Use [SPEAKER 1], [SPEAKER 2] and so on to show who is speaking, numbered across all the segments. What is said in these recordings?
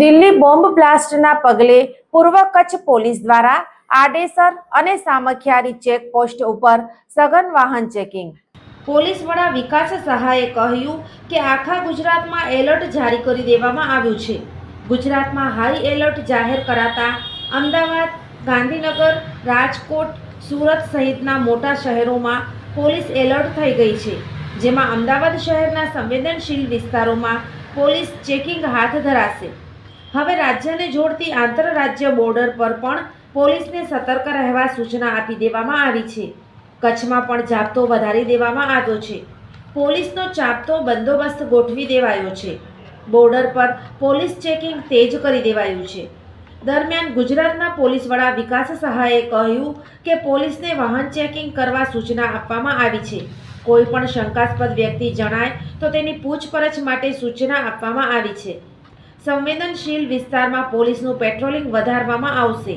[SPEAKER 1] Delhi bomb બ્લાસ્ટના પગલે પૂર્વ Kutch police દ્વારા આડેસર અને સામખિયારી ચેકપોસ્ટ ઉપર સઘન વાહન ચેકિંગ.
[SPEAKER 2] પોલીસ વડા વિકાસ સહાયે કહ્યું કે આખા ગુજરાતમાં એલર્ટ જારી કરી દેવામાં આવ્યું છે. ગુજરાતમાં હાઈ એલર્ટ જાહેર કરાતા અમદાવાદ, ગાંધીનગર, રાજકોટ, સુરત સહિતના મોટા શહેરોમાં પોલીસ એલર્ટ થઈ ગઈ છે. જેમાં અમદાવાદ શહેરના સંવેદનશીલ વિસ્તારોમાં પોલીસ ચેકિંગ હાથ ધરાશે. હવે રાજ્યને જોડતી આંતરરાજ્ય બોર્ડર પર પણ પોલીસને સતર્ક રહેવા સૂચના આપી દેવામાં આવી છે. કચ્છમાં પણ જાપ્તો વધારી દેવામાં આવ્યો છે. પોલીસનો ચાપતો બંદોબસ્ત ગોઠવી દેવાયો છે. બોર્ડર પર પોલીસ ચેકિંગ તેજ કરી દેવાયું છે. દરમિયાન ગુજરાતના પોલીસ વડા વિકાસ સહાયે કહ્યું કે પોલીસને વાહન ચેકિંગ કરવા સૂચના આપવામાં આવી છે. કોઈ પણ શંકાસ્પદ વ્યક્તિ જણાય તો તેની પૂછપરછ માટે સૂચના આપવામાં આવી છે. સંવેદનશીલ વિસ્તારમાં પોલીસનું પેટ્રોલિંગ વધારવામાં આવશે.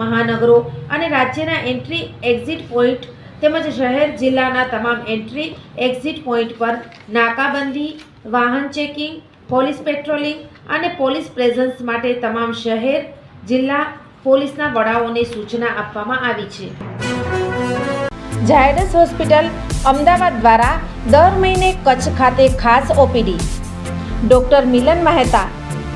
[SPEAKER 2] મહાનગરો અને રાજ્યના એન્ટ્રી એક્ઝિટ પોઈન્ટ તેમજ શહેર જિલ્લાના તમામ એન્ટ્રી એક્ઝિટ પોઈન્ટ પર નાકાબંધી, વાહન ચેકિંગ, પોલીસ પેટ્રોલિંગ અને પોલીસ પ્રેઝન્સ માટે તમામ શહેર, જિલ્લા પોલીસના વડાઓને સૂચના આપવામાં આવી છે.
[SPEAKER 1] ઝાયડસ હોસ્પિટલ અમદાવાદ દ્વારા દર મહિને કચ્છ ખાતે ખાસ OPD. Doctor Milan Mehta